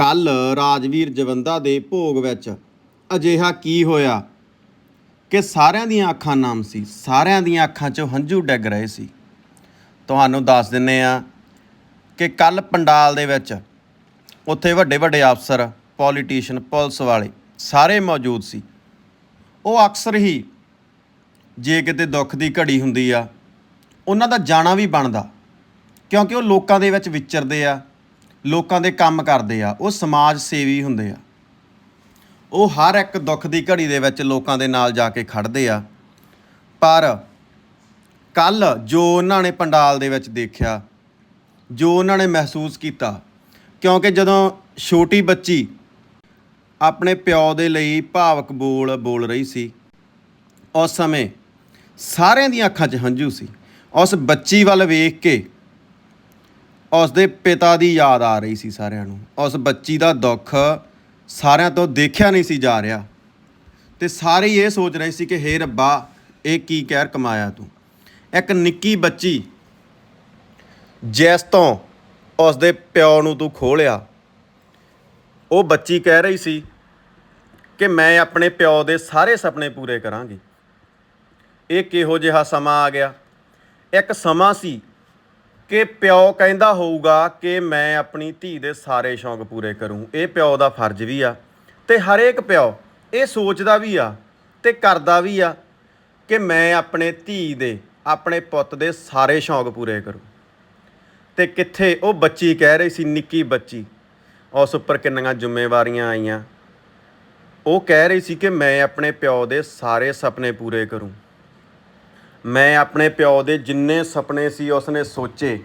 ਕੱਲ ਰਾਜਵੀਰ ਜਵੰਦਾ ਦੇ ਭੋਗ ਵਿੱਚ ਅਜਿਹਾ ਕੀ ਹੋਇਆ ਕਿ ਸਾਰਿਆਂ ਦੀਆਂ ਅੱਖਾਂ ਨਾਮ ਸੀ, ਸਾਰਿਆਂ ਦੀਆਂ ਅੱਖਾਂ 'ਚੋਂ ਹੰਝੂ ਡਿੱਗ ਰਹੇ ਸੀ। ਤੁਹਾਨੂੰ ਦੱਸ ਦਿੰਨੇ ਆ ਕਿ ਕੱਲ ਪੰਡਾਲ ਦੇ ਵਿੱਚ ਉੱਥੇ ਵੱਡੇ ਵੱਡੇ ਅਫਸਰ ਪੋਲੀਟੀਸ਼ੀਅਨ ਪੁਲਿਸ ਵਾਲੇ ਸਾਰੇ ਮੌਜੂਦ ਸੀ। ਉਹ ਅਕਸਰ ਹੀ ਜੇ ਕਿਤੇ ਦੁੱਖ ਦੀ ਘੜੀ ਹੁੰਦੀ ਆ, ਉਹਨਾਂ ਦਾ ਜਾਣਾ ਵੀ ਬਣਦਾ, ਕਿਉਂਕਿ ਉਹ ਲੋਕਾਂ ਦੇ ਵਿੱਚ ਵਿਚਰਦੇ ਆ ਲੋਕਾਂ ਦੇ ਕੰਮ ਕਰਦੇ ਆ, ਉਹ ਸਮਾਜ ਸੇਵੀ ਹੁੰਦੇ ਆ। ਉਹ ਹਰ ਇੱਕ ਦੁੱਖ ਦੀ ਘੜੀ ਦੇ ਵਿੱਚ ਲੋਕਾਂ ਦੇ ਨਾਲ ਜਾ ਕੇ ਖੜਦੇ ਆ। ਪਰ ਕੱਲ ਜੋ ਉਹਨਾਂ ਨੇ ਪੰਡਾਲ ਦੇ ਵਿੱਚ ਦੇਖਿਆ, ਜੋ ਉਹਨਾਂ ਨੇ ਮਹਿਸੂਸ ਕੀਤਾ, ਕਿਉਂਕਿ ਜਦੋਂ ਛੋਟੀ ਬੱਚੀ ਆਪਣੇ ਪਿਓ ਦੇ ਲਈ ਭਾਵਕ ਬੋਲ ਬੋਲ ਰਹੀ ਸੀ, ਉਸ ਸਮੇਂ ਸਾਰਿਆਂ ਦੀਆਂ ਅੱਖਾਂ 'ਚ ਹੰਝੂ ਸੀ। ਉਸ ਬੱਚੀ ਵੱਲ ਵੇਖ ਕੇ ਉਸ ਦੇ ਪਿਤਾ ਦੀ ਯਾਦ ਆ ਰਹੀ ਸੀ ਸਾਰਿਆਂ ਨੂੰ। ਉਸ ਬੱਚੀ ਦਾ ਦੁੱਖ ਸਾਰਿਆਂ ਤੋਂ ਦੇਖਿਆ ਨਹੀਂ ਸੀ ਜਾ ਰਿਹਾ। ਤੇ ਸਾਰੇ ਹੀ ਇਹ ਸੋਚ ਰਹੇ ਸੀ ਕਿ, ਹੇ ਰੱਬਾ, ਇਹ ਕੀ ਕਹਿਰ ਕਮਾਇਆ ਤੂੰ? ਇੱਕ ਨਿੱਕੀ ਬੱਚੀ ਜਿਸ ਤੋਂ ਉਸ ਦੇ ਪਿਓ ਨੂੰ ਤੂੰ ਖੋਲਿਆ ਉਹ ਬੱਚੀ ਕਹਿ ਰਹੀ ਸੀ ਕਿ ਮੈਂ ਆਪਣੇ ਪਿਓ ਦੇ ਸਾਰੇ ਸੁਪਨੇ ਪੂਰੇ ਕਰਾਂਗੀ। ਇਹ ਕਿਹੋ ਜਿਹਾ ਸਮਾਂ ਆ ਗਿਆ? ਇੱਕ ਸਮਾਂ ਸੀ ਕਿ ਪਿਓ ਕਹਿੰਦਾ ਹੋਊਗਾ ਕਿ ਮੈਂ ਆਪਣੀ ਧੀ ਦੇ ਸਾਰੇ ਸ਼ੌਂਕ ਪੂਰੇ ਕਰੂੰ। ਇਹ ਪਿਓ ਦਾ ਫਰਜ਼ ਵੀ ਆ ਤੇ ਹਰੇਕ ਪਿਓ ਇਹ ਸੋਚਦਾ ਵੀ ਆ ਤੇ ਕਰਦਾ ਵੀ ਆ ਕਿ ਮੈਂ ਆਪਣੇ ਧੀ ਦੇ, ਆਪਣੇ ਪੁੱਤ ਦੇ ਸਾਰੇ ਸ਼ੌਂਕ ਪੂਰੇ ਕਰੂੰ। ਤੇ ਕਿੱਥੇ ਉਹ ਬੱਚੀ ਕਹਿ ਰਹੀ ਸੀ, ਨਿੱਕੀ ਬੱਚੀ, ਉਸ ਉੱਪਰ ਕਿੰਨੀਆਂ ਜ਼ਿੰਮੇਵਾਰੀਆਂ ਆਈਆਂ। ਉਹ ਕਹਿ ਰਹੀ ਸੀ ਕਿ ਮੈਂ ਆਪਣੇ ਪਿਓ ਦੇ ਸਾਰੇ ਸੁਪਨੇ ਪੂਰੇ ਕਰੂੰ। ਮੈਂ ਆਪਣੇ ਪਿਓ ਦੇ ਜਿੰਨੇ ਸੁਪਨੇ ਸੀ, ਉਸਨੇ ਸੋਚੇ।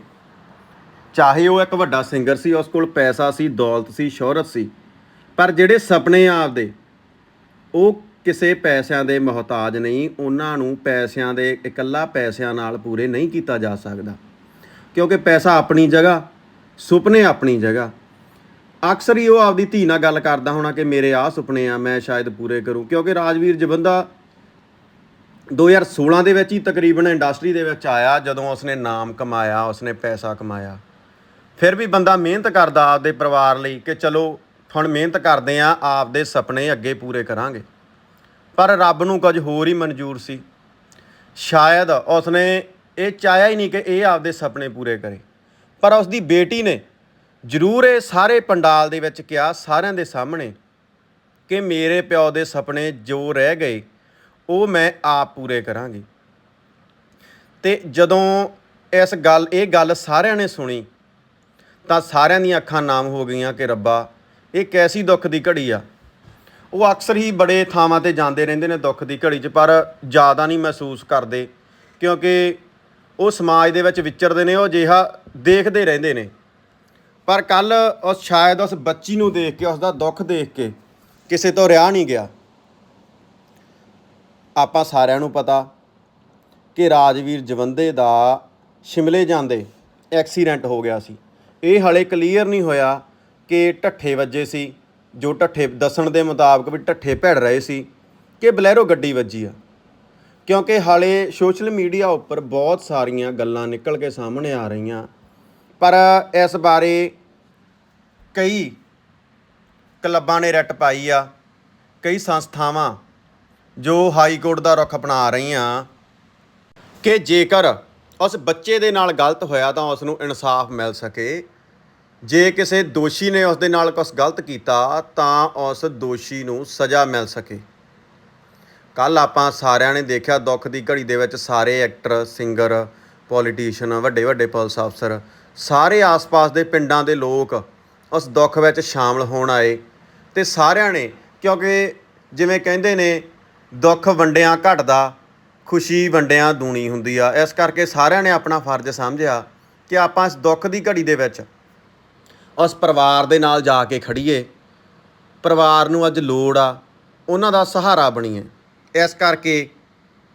ਚਾਹੇ ਉਹ ਇੱਕ ਵੱਡਾ ਸਿੰਗਰ ਸੀ, ਉਸ ਕੋਲ ਪੈਸਾ ਸੀ, ਦੌਲਤ ਸੀ, ਸ਼ੋਹਰਤ ਸੀ, ਪਰ ਜਿਹੜੇ ਸੁਪਨੇ ਆ ਆਪਦੇ, ਉਹ ਕਿਸੇ ਪੈਸਿਆਂ ਦੇ ਮੁਹਤਾਜ ਨਹੀਂ, ਉਹਨਾਂ ਨੂੰ ਪੈਸਿਆਂ ਦੇ, ਇਕੱਲਾ ਪੈਸਿਆਂ ਨਾਲ ਪੂਰੇ ਨਹੀਂ ਕੀਤਾ ਜਾ ਸਕਦਾ। ਕਿਉਂਕਿ ਪੈਸਾ ਆਪਣੀ ਜਗ੍ਹਾ, ਸੁਪਨੇ ਆਪਣੀ ਜਗ੍ਹਾ। ਅਕਸਰ ਹੀ ਉਹ ਆਪਦੀ ਧੀ ਨਾਲ ਗੱਲ ਕਰਦਾ ਹੋਣਾ ਕਿ ਮੇਰੇ ਆਹ ਸੁਪਨੇ ਆ, ਮੈਂ ਸ਼ਾਇਦ ਪੂਰੇ ਕਰੂੰ। ਕਿਉਂਕਿ ਰਾਜਵੀਰ ਜਵੰਦਾ 2016 ਦੇ ਵਿੱਚ ਹੀ ਤਕਰੀਬਨ ਇੰਡਸਟਰੀ ਦੇ ਵਿੱਚ ਆਇਆ, ਜਦੋਂ ਉਸਨੇ ਨਾਮ ਕਮਾਇਆ, ਉਸਨੇ ਪੈਸਾ ਕਮਾਇਆ। ਫਿਰ ਵੀ ਬੰਦਾ ਮਿਹਨਤ ਕਰਦਾ ਆਪਦੇ ਪਰਿਵਾਰ ਲਈ ਕਿ ਚਲੋ, ਹੁਣ ਮਿਹਨਤ ਕਰਦੇ ਆ ਆਪਦੇ ਸੁਪਨੇ ਅੱਗੇ ਪੂਰੇ ਕਰਾਂਗੇ। ਪਰ ਰੱਬ ਨੂੰ ਕੁਝ ਹੋਰ ਹੀ ਮਨਜ਼ੂਰ ਸੀ। ਸ਼ਾਇਦ ਉਸਨੇ ਇਹ ਚਾਹਿਆ ਹੀ ਨਹੀਂ ਕਿ ਇਹ ਆਪਦੇ ਸੁਪਨੇ ਪੂਰੇ ਕਰੇ। ਪਰ ਉਸਦੀ ਬੇਟੀ ਨੇ ਜ਼ਰੂਰ ਇਹ ਸਾਰੇ ਪੰਡਾਲ ਦੇ ਵਿੱਚ ਕਿਹਾ ਸਾਰਿਆਂ ਦੇ ਸਾਹਮਣੇ ਕਿ ਮੇਰੇ ਪਿਓ ਦੇ ਸੁਪਨੇ ਜੋ ਰਹਿ ਗਏ ਉਹ ਮੈਂ ਆਪ ਪੂਰੇ ਕਰਾਂਗੀ। ਤੇ ਜਦੋਂ ਇਸ ਗੱਲ, ਇਹ ਗੱਲ ਸਾਰਿਆਂ ਨੇ ਸੁਣੀ, ਤਾਂ ਸਾਰਿਆਂ ਦੀਆਂ ਅੱਖਾਂ ਨਾਮ ਹੋ ਗਈਆਂ ਕਿ ਰੱਬਾ, ਇਹ ਕੈਸੀ ਦੁੱਖ ਦੀ ਘੜੀ ਆ। ਉਹ ਅਕਸਰ ਹੀ ਬੜੇ ਥਾਵਾਂ ਤੇ ਜਾਂਦੇ ਰਹਿੰਦੇ ਨੇ ਦੁੱਖ ਦੀ ਘੜੀ 'ਚ, ਪਰ ਜ਼ਿਆਦਾ ਨਹੀਂ ਮਹਿਸੂਸ ਕਰਦੇ, ਕਿਉਂਕਿ ਉਹ ਸਮਾਜ ਦੇ ਵਿੱਚ ਵਿਚਰਦੇ ਨੇ, ਉਹ ਅਜਿਹਾ ਦੇਖਦੇ ਰਹਿੰਦੇ ਨੇ। ਪਰ ਕੱਲ ਉਸ, ਸ਼ਾਇਦ ਉਸ ਬੱਚੀ ਨੂੰ ਦੇਖ ਕੇ ਉਸ ਦਾ ਦੁੱਖ ਦੇਖ ਕੇ ਕਿਸੇ ਤੋਂ ਰਿਹਾ ਨਹੀਂ ਗਿਆ। ਆਪਾਂ ਸਾਰਿਆਂ ਨੂੰ ਪਤਾ ਕਿ ਰਾਜਵੀਰ ਜਵੰਦੇ ਦਾ ਸ਼ਿਮਲੇ ਜਾਂਦੇ ਐਕਸੀਡੈਂਟ ਹੋ ਗਿਆ ਸੀ। ਇਹ ਹਲੇ ਕਲੀਅਰ ਨਹੀਂ ਹੋਇਆ ਕਿ ਢੱਠੇ ਵੱਜੇ ਸੀ, ਜੋ ਢੱਠੇ ਦੱਸਣ ਦੇ ਮੁਤਾਬਕ ਵੀ ਢੱਠੇ ਭਿੜ ਰਹੇ ਸੀ ਕਿ ਬਲੈਰੋ ਗੱਡੀ ਵੱਜੀ ਆ। ਕਿਉਂਕਿ ਹਾਲੇ ਸੋਸ਼ਲ ਮੀਡੀਆ ਉੱਪਰ ਬਹੁਤ ਸਾਰੀਆਂ ਗੱਲਾਂ ਨਿਕਲ ਕੇ ਸਾਹਮਣੇ ਆ ਰਹੀਆਂ। ਪਰ ਇਸ ਬਾਰੇ ਕਈ ਕਲੱਬਾਂ ਨੇ ਰੱਟ ਪਾਈ ਆ, ਕਈ ਸੰਸਥਾਵਾਂ ਜੋ ਹਾਈ ਕੋਰਟ ਦਾ ਰੁਖ ਅਪਣਾ ਰਹੀਆਂ ਕਿ ਜੇਕਰ ਉਸ ਬੱਚੇ ਦੇ ਨਾਲ ਗਲਤ ਹੋਇਆ ਤਾਂ ਉਸ ਨੂੰ ਇਨਸਾਫ ਮਿਲ ਸਕੇ। ਜੇ ਕਿਸੇ ਦੋਸ਼ੀ ਨੇ ਉਸ ਦੇ ਨਾਲ ਕੁਝ ਗਲਤ ਕੀਤਾ ਤਾਂ ਉਸ ਦੋਸ਼ੀ ਨੂੰ ਸਜ਼ਾ ਮਿਲ ਸਕੇ। ਕੱਲ ਆਪਾਂ ਸਾਰਿਆਂ ਨੇ ਦੇਖਿਆ ਦੁੱਖ ਦੀ ਘੜੀ ਦੇ ਵਿੱਚ ਸਾਰੇ ਐਕਟਰ, ਸਿੰਗਰ, ਪੋਲੀਟੀਸ਼ੀਅਨ, ਵੱਡੇ ਵੱਡੇ ਪੁਲਿਸ ਅਫਸਰ, ਸਾਰੇ ਆਸ-ਪਾਸ ਦੇ ਪਿੰਡਾਂ ਦੇ ਲੋਕ ਉਸ ਦੁੱਖ ਵਿੱਚ ਸ਼ਾਮਲ ਹੋਣ ਆਏ ਤੇ ਸਾਰਿਆਂ ਨੇ ਕਿਉਂਕਿ ਜਿਵੇਂ ਕਹਿੰਦੇ ਨੇ ਦੁੱਖ ਵੰਡਿਆਂ ਘਟਦਾ, ਖੁਸ਼ੀ ਵੰਡਿਆਂ ਦੂਣੀ ਹੁੰਦੀ ਆ। ਇਸ ਕਰਕੇ ਸਾਰਿਆਂ ਨੇ ਆਪਣਾ ਫਰਜ਼ ਸਮਝਿਆ ਕਿ ਆਪਾਂ ਇਸ ਦੁੱਖ ਦੀ ਘੜੀ ਦੇ ਵਿੱਚ ਉਸ ਪਰਿਵਾਰ ਦੇ ਨਾਲ ਜਾ ਕੇ ਖੜੀਏ। ਪਰਿਵਾਰ ਨੂੰ ਅੱਜ ਲੋੜ ਆ, ਉਹਨਾਂ ਦਾ ਸਹਾਰਾ ਬਣੀਏ। ਇਸ ਕਰਕੇ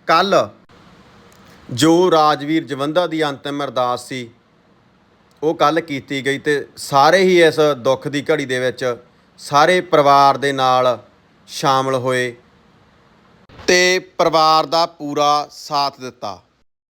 ਕੱਲ ਜੋ ਰਾਜਵੀਰ ਜਵੰਦਾ ਦੀ ਅੰਤਿਮ ਅਰਦਾਸ ਸੀ, ਉਹ ਕੱਲ ਕੀਤੀ ਗਈ ਤੇ ਸਾਰੇ ਹੀ ਇਸ ਦੁੱਖ ਦੀ ਘੜੀ ਦੇ ਵਿੱਚ ਸਾਰੇ ਪਰਿਵਾਰ ਦੇ ਨਾਲ ਸ਼ਾਮਲ ਹੋਏ। ਤੇ ਪਰਿਵਾਰ ਦਾ ਪੂਰਾ ਸਾਥ ਦਿੱਤਾ।